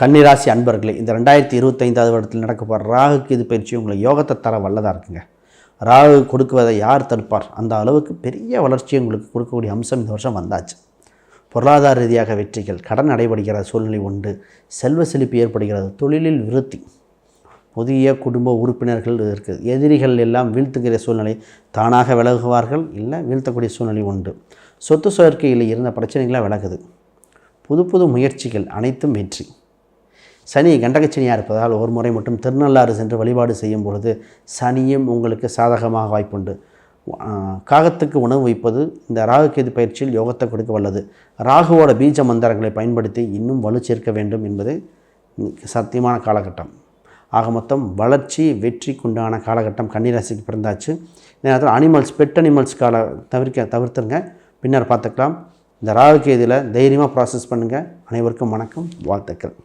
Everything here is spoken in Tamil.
கன்னிராசி அன்பர்களே இந்த ரெண்டாயிரத்தி இருபத்தைந்தாவது வருடத்தில் நடக்க ராகுக்கு இது பயிற்சி உங்களை யோகத்தை தர வல்லதாக இருக்குங்க. ராகு கொடுக்குவதை யார் தடுப்பார்? அந்த அளவுக்கு பெரிய வளர்ச்சியை உங்களுக்கு கொடுக்கக்கூடிய அம்சம் இந்த வருஷம் வந்தாச்சு. பொருளாதார ரீதியாக வெற்றிகள் கடன் அடைபடுகிற சூழ்நிலை உண்டு. செல்வ செழிப்பு ஏற்படுகிறது தொழிலில் விருத்தி. புதிய குடும்ப உறுப்பினர்கள் இருக்குது. எதிரிகள் எல்லாம் வீழ்த்துகிற சூழ்நிலை தானாக விலகுவார்கள் இல்லை வீழ்த்தக்கூடிய சூழ்நிலை உண்டு. சொத்து சேர்க்கையில் இருந்த பிரச்சனைகளாக விலகுது. புது புது முயற்சிகள் அனைத்தும் வெற்றி. சனி கண்டகச்சனியாக இருப்பதால் ஒரு முறை மட்டும் திருநள்ளாறு சென்று வழிபாடு செய்யும் பொழுது சனியும் உங்களுக்கு சாதகமாக வாய்ப்புண்டு. காகத்துக்கு உணவு வைப்பது இந்த ராகுகேது பயிற்சியில் யோகத்தை கொடுக்க வல்லது. ராகுவோட பீஜ மந்திரங்களை பயன்படுத்தி இன்னும் வலு சேர்க்க வேண்டும் என்பது சத்தியமான காலகட்டம். ஆக மொத்தம் வளர்ச்சி வெற்றிக்குண்டான காலகட்டம் கன்னிராசிக்கு பிறந்தாச்சு. இந்த நேரத்தில் அனிமல்ஸ் பெட் அனிமல்ஸ் கால தவிர்க்க தவிர்த்துருங்க. பின்னர் பார்த்துக்கலாம். இந்த ராகுகேதியில் தைரியமாக ப்ராசஸ் பண்ணுங்கள் அனைவருக்கும் வணக்கம். வாழ்த்துக்கள்.